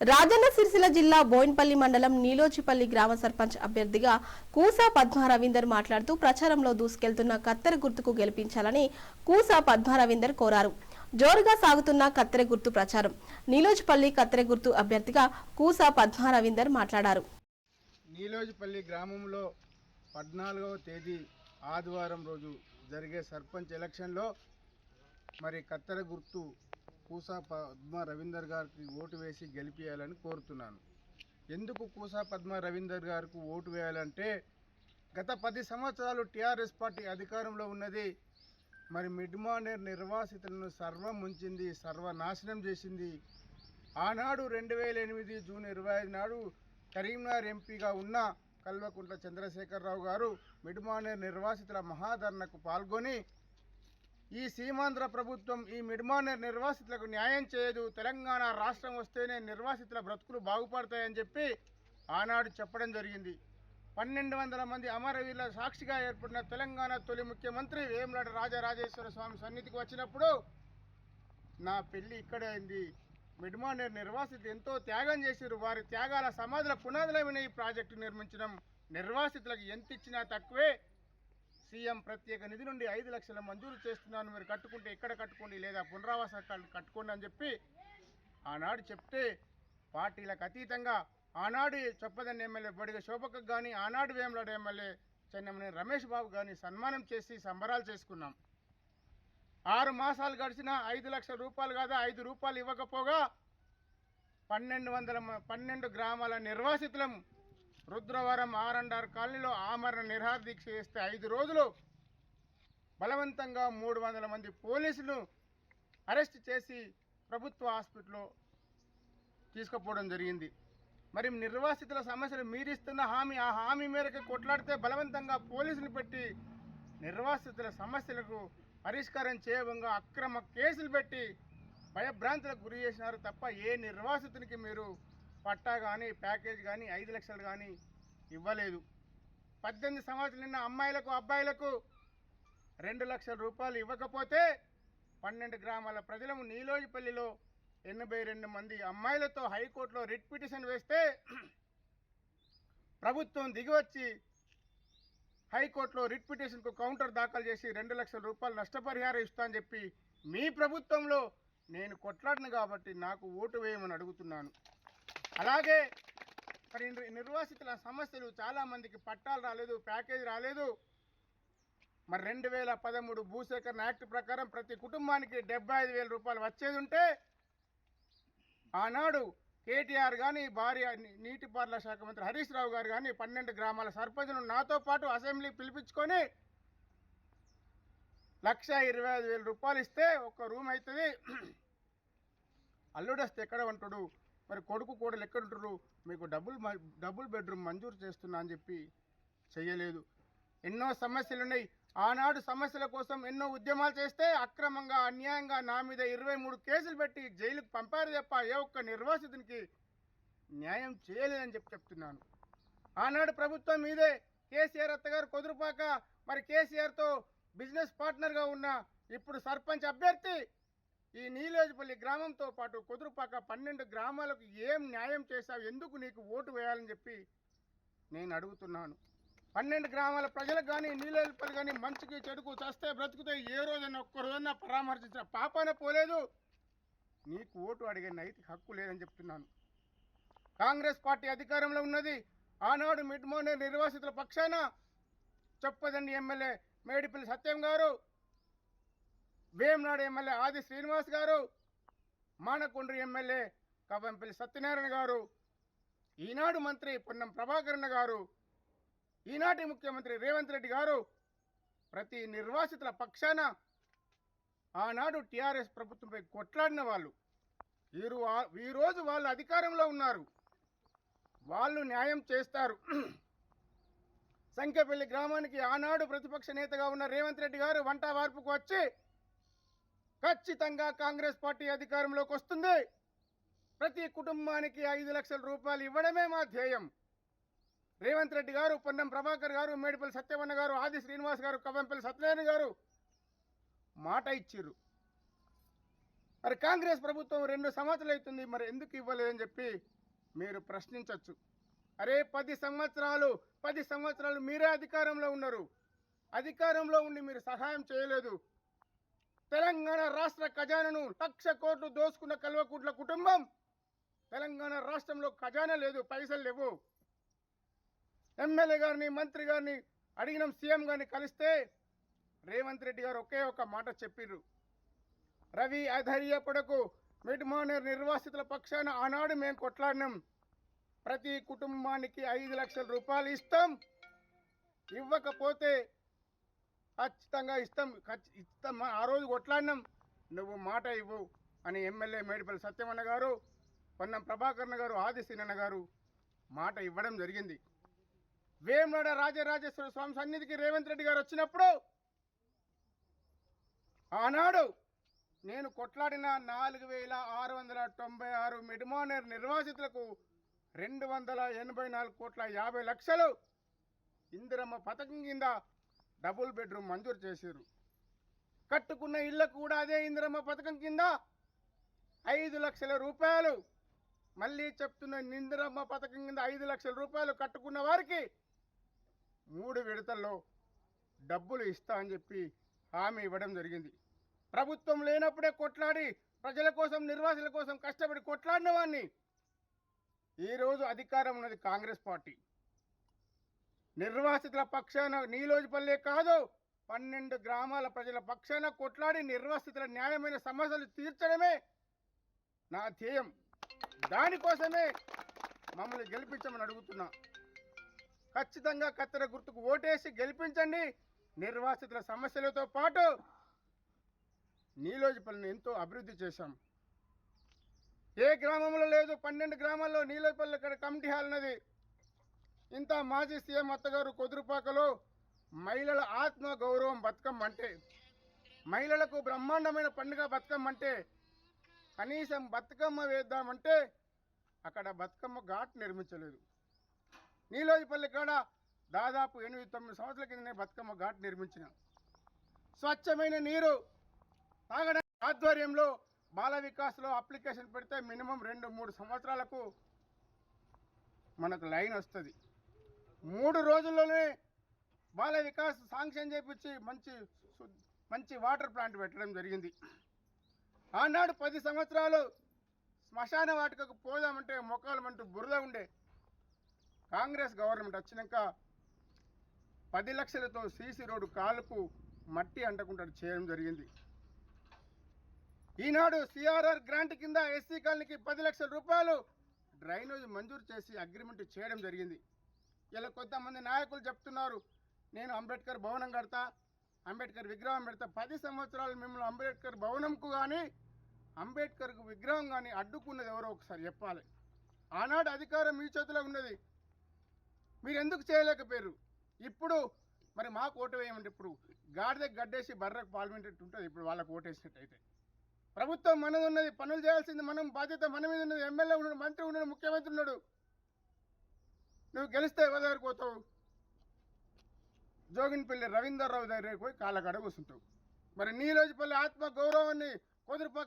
రాజన్న సిరిసిల్ల జిల్లా బోయిన్పల్లి మండలం నీలోచిపల్లి గ్రామ సర్పంచ్ అభ్యర్థిగా కూసా పద్మ రవీందర్ మాట్లాడుతూ ప్రచారంలో దూసుకెళ్తున్న కత్తెర గుర్తుకు గెలిపించాలని కూసా పద్మ రవీందర్ కోరారు. జోరుగా సాగుతున్న కత్తెర గుర్తు ప్రచారం. నీలోచిపల్లి కత్తెర గుర్తు అభ్యర్థిగా కూసా పద్మా రవీందర్ మాట్లాడారు. నీలోజిపల్లి గ్రామంలో పద్నాలుగవ తేదీ ఆదివారం రోజు జరిగే సర్పంచ్ ఎలక్షన్లో మరి కత్తెర గుర్తు కూసా పద్మ రవీందర్ గారికి ఓటు వేసి గెలిపేయాలని కోరుతున్నాను. ఎందుకు కూసా పద్మ రవీందర్ గారికి ఓటు వేయాలంటే గత పది సంవత్సరాలు టీఆర్ఎస్ పార్టీ అధికారంలో ఉన్నది. మరి మిడ్మానేర్ నిర్వాసితులను సర్వం ఉంచింది సర్వనాశనం చేసింది. ఆనాడు రెండు వేల ఎనిమిది జూన్ ఇరవై ఐదు నాడు కరీంనగర్ ఎంపీగా ఉన్న కల్వకుంట్ల చంద్రశేఖరరావు గారు మిడ్మానేర్ నిర్వాసితుల మహాధరణకు పాల్గొని ఈ సీమాంధ్ర ప్రభుత్వం ఈ మిడ్మానేర్ నిర్వాసితులకు న్యాయం చేయదు. తెలంగాణ రాష్ట్రం వస్తేనే నిర్వాసితుల బ్రతుకులు బాగుపడతాయని చెప్పి ఆనాడు చెప్పడం జరిగింది. పన్నెండు వందల మంది అమరవీరుల సాక్షిగా ఏర్పడిన తెలంగాణ తొలి ముఖ్యమంత్రి వేములాడ రాజరాజేశ్వర స్వామి సన్నిధికి వచ్చినప్పుడు నా పెళ్ళి ఇక్కడే అయింది. మిడ్మానేర్ నిర్వాసితులు ఎంతో త్యాగం చేశారు వారి త్యాగాల సమాధుల పునాదులమైన ఈ ప్రాజెక్టు నిర్మించడం నిర్వాసితులకు ఎంత ఇచ్చినా తక్కువే. సీఎం ప్రత్యేక నిధి నుండి ఐదు లక్షల మంజూరు చేస్తున్నాను. మీరు కట్టుకుంటే ఇక్కడ కట్టుకోండి లేదా పునరావాస కట్టుకోండి అని చెప్పి ఆనాడు చెప్తే పార్టీలకు అతీతంగా ఆనాడు చొప్పదండి ఎమ్మెల్యే బడిగ శోభకు కానీ ఆనాడు వేములాడు ఎమ్మెల్యే చెన్నమనే రమేష్ బాబు కానీ సన్మానం చేసి సంబరాలు చేసుకున్నాం. ఆరు మాసాలు గడిచిన ఐదు లక్షల రూపాయలు కాదా ఐదు రూపాయలు ఇవ్వకపోగా పన్నెండు వందల పన్నెండు గ్రామాల నిర్వాసితులం రుద్రవరం ఆర్ కాలనీలో ఆమరణ నిరాహార దీక్ష చేస్తే ఐదు రోజులు బలవంతంగా మూడు వందల మంది పోలీసులు అరెస్ట్ చేసి ప్రభుత్వ హాస్పిటల్లో తీసుకుపోవడం జరిగింది. మరి నిర్వాసితుల సమస్యలు మీరిస్తున్న హామీ ఆ హామీ మేరకు కొట్లాడితే బలవంతంగా పోలీసులు పెట్టి నిర్వాసితుల సమస్యలకు పరిష్కారం చేయవంగా అక్రమ కేసులు పెట్టి భయభ్రాంతులకు గురి చేసినారు తప్ప ఏ నిర్వాసితునికి మీరు పట్టా కానీ ప్యాకేజ్ కానీ ఐదు లక్షలు కానీ ఇవ్వలేదు. పద్దెనిమిది సంవత్సరాలు నిన్న అమ్మాయిలకు అబ్బాయిలకు రెండు లక్షల రూపాయలు ఇవ్వకపోతే పన్నెండు గ్రామాల ప్రజలము నీలోజిపల్లిలో ఎనభై రెండు మంది అమ్మాయిలతో హైకోర్టులో రిట్ పిటిషన్ వేస్తే ప్రభుత్వం దిగివచ్చి హైకోర్టులో రిట్ పిటిషన్కు కౌంటర్ దాఖలు చేసి రెండు లక్షల రూపాయలు నష్టపరిహారం ఇస్తా అని చెప్పి మీ ప్రభుత్వంలో నేను కొట్లాడిన కాబట్టి నాకు ఓటు వేయమని అడుగుతున్నాను. అలాగే మరి నిర్వాసితుల సమస్యలు చాలామందికి పట్టాలు రాలేదు ప్యాకేజ్ రాలేదు. మరి రెండు వేల పదమూడు భూసేకరణ యాక్ట్ ప్రకారం ప్రతి కుటుంబానికి డెబ్బై ఐదు వేల రూపాయలు వచ్చేది ఉంటే ఆనాడు కేటీఆర్ కానీ భార్య నీటిపారుల నీటిపారుదల శాఖ మంత్రి హరీష్ రావు గారు కానీ పన్నెండు గ్రామాల సర్పంచ్ను నాతో పాటు అసెంబ్లీ పిలిపించుకొని లక్ష ఇరవై ఐదు వేల రూపాయలు ఇస్తే ఒక రూమ్ అవుతుంది అల్లుడస్తే ఎక్కడ ఉంటాడు? మరి కొడుకు కూడా ఎక్కడ మీకు డబుల్ మ- డబుల్ బెడ్రూమ్ మంజూరు చేస్తున్నా అని చెప్పి చేయలేదు ఎన్నో సమస్యలు ఉన్నాయి. ఆనాడు సమస్యల కోసం ఎన్నో ఉద్యమాలు చేస్తే అక్రమంగా అన్యాయంగా నా మీద ఇరవై మూడు కేసులు పెట్టి జైలుకు పంపారు తప్ప ఏ ఒక్క నిర్వాసితునికి న్యాయం చేయలేదని చెప్పి చెప్తున్నాను. ఆనాడు ప్రభుత్వం మీదే కేసీఆర్ అత్తగారు కుదురుపాక మరి కేసీఆర్తో బిజినెస్ పార్ట్నర్గా ఉన్న ఇప్పుడు సర్పంచ్ అభ్యర్థి ఈ నీలేజపల్లి గ్రామంతో పాటు కుదురుపాక పన్నెండు గ్రామాలకు ఏం న్యాయం చేశావు? ఎందుకు నీకు ఓటు వేయాలని చెప్పి నేను అడుగుతున్నాను. పన్నెండు గ్రామాల ప్రజలకు కానీ నీలేజపల్లి కానీ మంచికి చెడుకు చస్తే బ్రతుకుతే ఏ రోజైనా ఒక్క రోజైనా పరామర్శించిన పాపాన పోలేదు. నీకు ఓటు అడిగే నైతిక హక్కు లేదని చెప్తున్నాను. కాంగ్రెస్ పార్టీ అధికారంలో ఉన్నది. ఆనాడు మిడ్మోనే నిర్వాసితుల పక్షాన చెప్పదండి ఎమ్మెల్యే మేడిపల్లి సత్యం గారు. వేమనాడు ఎమ్మెల్యే ఆది శ్రీనివాస్ గారు మానకొండ్రి ఎమ్మెల్యే కవ్వంపల్లి సత్యనారాయణ గారు ఈనాడు మంత్రి పొన్నం ప్రభాకరణ గారు ఈనాటి ముఖ్యమంత్రి రేవంత్ రెడ్డి గారు ప్రతి నిర్వాసితుల పక్షాన ఆనాడు టీఆర్ఎస్ ప్రభుత్వంపై కొట్లాడిన వాళ్ళు. వీరు ఈరోజు వాళ్ళు అధికారంలో ఉన్నారు. వాళ్ళు న్యాయం చేస్తారు. సంఖ్యపల్లి గ్రామానికి ఆనాడు ప్రతిపక్ష నేతగా ఉన్న రేవంత్ రెడ్డి గారు వంట వార్పుకు వచ్చి ఖచ్చితంగా కాంగ్రెస్ పార్టీ అధికారంలోకి వస్తుంది. ప్రతి కుటుంబానికి ఐదు లక్షల రూపాయలు ఇవ్వడమే మా ధ్యేయం. రేవంత్ రెడ్డి గారు పొన్నం ప్రభాకర్ గారు మేడిపల్లి సత్యవన్న గారు ఆది శ్రీనివాస్ గారు కవ్వంపల్లి సత్యనారాయణ గారు మాట ఇచ్చిర్రు. మరి కాంగ్రెస్ ప్రభుత్వం రెండు సంవత్సరాలు అవుతుంది. మరి ఎందుకు ఇవ్వలేదని చెప్పి మీరు ప్రశ్నించవచ్చు అరే పది సంవత్సరాలు పది సంవత్సరాలు మీరే అధికారంలో ఉన్నారు. అధికారంలో ఉండి మీరు సహాయం చేయలేదు. తెలంగాణ రాష్ట్ర ఖజానాను లక్ష కోట్లు దోసుకున్న కల్వకుంట్ల కుటుంబం. తెలంగాణ రాష్ట్రంలో ఖజానా లేదు పైసలు లేవు. ఎమ్మెల్యే గారిని మంత్రి గారిని అడిగినాం సీఎం గారిని కలిస్తే రేవంత్ రెడ్డి గారు ఒకే ఒక మాట చెప్పిర్రు. రవి అధైర్యపడకు మిడ్మానర్ నిర్వాసితుల పక్షాన ఆనాడు మేము కొట్లాడినాం. ప్రతి కుటుంబానికి ఐదు లక్షల రూపాయలు ఇస్తాం. ఇవ్వకపోతే ఖచ్చితంగా ఇస్తాం ఖచ్చి- ఇస్తాం. ఆ రోజు కొట్లాడినాం. నువ్వు మాట ఇవ్వు అని ఎమ్మెల్యే మేడిపల్లి సత్యమన్న గారు పొన్నం ప్రభాకరణ గారు ఆదిశీనన్న గారు మాట ఇవ్వడం జరిగింది. వేమనాడ రాజరాజేశ్వర స్వామి సన్నిధికి రేవంత్ రెడ్డి గారు వచ్చినప్పుడు ఆనాడు నేను కొట్లాడిన నాలుగు వేల ఆరు వందల తొంభై ఆరు మిడ్మానర్ నిర్వాసితులకు రెండు వందల ఎనభై నాలుగు కోట్ల యాభై లక్షలు ఇందిరమ్మ పథకం కింద డబుల్ బెడ్రూమ్ మంజూరు చేశారు కట్టుకున్న ఇళ్ళకు కూడా అదే ఇందిరమ్మ పథకం కింద ఐదు లక్షల రూపాయలు. మళ్ళీ చెప్తున్న ఇందిరమ్మ పథకం కింద ఐదు లక్షల రూపాయలు కట్టుకున్న వారికి మూడు విడతల్లో డబ్బులు ఇస్తా అని చెప్పి హామీ ఇవ్వడం జరిగింది. ప్రభుత్వం లేనప్పుడే కొట్లాడి ప్రజల కోసం నిర్వాసుల కోసం కష్టపడి కొట్లాడిన వాడిని ఈరోజు అధికారం ఉన్నది కాంగ్రెస్ పార్టీ. నిర్వాసితుల పక్షాన నీలోజిపల్లె కాదు పన్నెండు గ్రామాల ప్రజల పక్షాన కొట్లాడి నిర్వాసితుల న్యాయమైన సమస్యలు తీర్చడమే నా ధ్యేయం. దానికోసమే మమ్మల్ని గెలిపించమని అడుగుతున్నా. ఖచ్చితంగా కత్తెర గుర్తుకు ఓటేసి గెలిపించండి. నిర్వాసితుల సమస్యలతో పాటు నీలోజిపల్లిని ఎంతో అభివృద్ధి చేశాం. ఏ గ్రామంలో లేదు పన్నెండు గ్రామాల్లో నీలోజిపల్లి ఇక్కడ కమిటీ హాల్ ఉన్నది. ఇంత మాజీ సీఎం అత్తగారు కొదురుపాకలో మహిళల ఆత్మ గౌరవం బతుకమ్మ అంటే మహిళలకు బ్రహ్మాండమైన పండుగ బతుకమ్మ అంటే కనీసం బతుకమ్మ వేద్దామంటే అక్కడ బతుకమ్మ ఘాట్ నిర్మించలేదు. నీలోజిపల్లి కాడ దాదాపు ఎనిమిది తొమ్మిది సంవత్సరాల కిందనే బతుకమ్మ ఘాట్ నిర్మించిన. స్వచ్ఛమైన నీరు తాగడానికి ఆధ్వర్యంలో బాల వికాస్లో అప్లికేషన్ పెడితే మినిమం రెండు మూడు సంవత్సరాలకు మనకు లైన్ వస్తుంది. మూడు రోజుల్లోనే బాల వికాస్ శాంక్షన్ చేపించి మంచి మంచి వాటర్ ప్లాంట్ పెట్టడం జరిగింది. ఆనాడు పది సంవత్సరాలు శ్మశాన వాటికకు పోదామంటే మొక్కలమంటూ బురద ఉండే కాంగ్రెస్ గవర్నమెంట్ వచ్చినాక పది లక్షలతో సీసీ రోడ్డు కాలుకు మట్టి అంటకుండా చేయడం జరిగింది. ఈనాడు సిఆర్ఆర్ గ్రాంట్ కింద ఎస్సీ కాలనీకి పది లక్షల రూపాయలు డ్రైనేజ్ మంజూరు చేసి అగ్రిమెంట్ చేయడం జరిగింది. ఇలా కొంతమంది నాయకులు చెప్తున్నారు నేను అంబేద్కర్ భవనం కడతా అంబేద్కర్ విగ్రహం పెడతా. పది సంవత్సరాలు మిమ్మల్ని అంబేద్కర్ భవనంకు కానీ అంబేద్కర్కు విగ్రహం కానీ అడ్డుకున్నది ఎవరో ఒకసారి చెప్పాలి. ఆనాడు అధికారం మీ చేతిలో ఉన్నది. మీరు ఎందుకు చేయలేకపోయారు? ఇప్పుడు మరి మాకు ఓటు వేయమంటే ఇప్పుడు గాడిద గడ్డేసి బర్రకు పాల్గొనేటట్టు ఉంటుంది ఇప్పుడు వాళ్ళకు ఓటేసినట్టయితే ప్రభుత్వం మనది ఉన్నది పనులు చేయాల్సింది మనం బాధ్యత మన మీద ఉన్నది ఎమ్మెల్యే ఉన్నాడు మంత్రి ఉన్నాడు ముఖ్యమంత్రి ఉన్నాడు. నువ్వు గెలిస్తే ఎవరి దగ్గరికి పోతావు? జోగినిపల్లి రవీందర్ రావు దగ్గరికి పోయి కాళ్ళ కూర్చుంటావు మరి నీలోజిపల్లి ఆత్మ గౌరవాన్ని కుదురుపక్క